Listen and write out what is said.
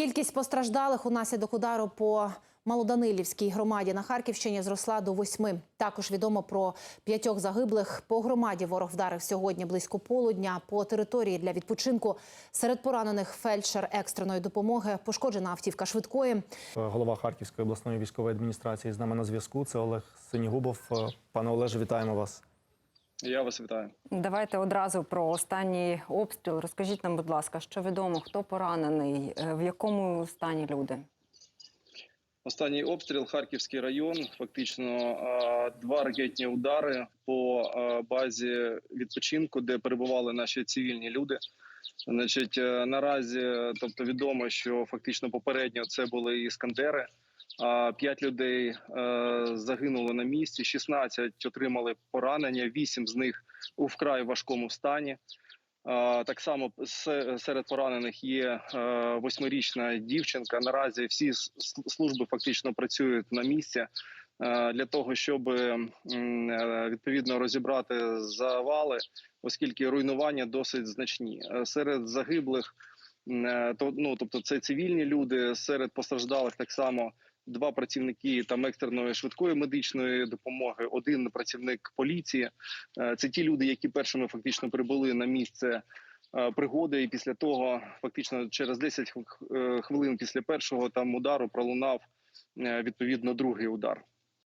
Кількість постраждалих унаслідок удару по Малоданилівській громаді на Харківщині зросла до восьми. Також відомо про п'ятьох загиблих. По громаді ворог вдарив сьогодні близько полудня. По території для відпочинку серед поранених фельдшер екстреної допомоги, пошкоджена автівка швидкої. Голова Харківської обласної військової адміністрації з нами на зв'язку. Це Олег Синігубов. Пане Олеже, вітаємо вас. Я вас вітаю. Давайте одразу про останній обстріл. Розкажіть нам, будь ласка, що відомо, хто поранений, е, в якому стані люди? Останній обстріл Харківський район. Фактично два ракетні удари по базі відпочинку, де перебували наші цивільні люди. Значить, е, наразі, тобто відомо, що фактично попередньо це були іскандери. П'ять людей е, загинули на місці, 16 отримали поранення, 8 з них у вкрай важкому стані. Так само серед поранених є е, восьмирічна дівчинка. Наразі всі служби фактично працюють на місці для того, щоб е, відповідно розібрати завали, оскільки руйнування досить значні. Е, Серед загиблих е, ну тобто це цивільні люди, серед постраждалих так само. Два працівники там екстреної швидкої медичної допомоги, один працівник поліції. Е, Це ті люди, які першими фактично прибули на місце е, пригоди, і після того, фактично, через 10 е, хвилин після першого там удару пролунав е, відповідно другий удар.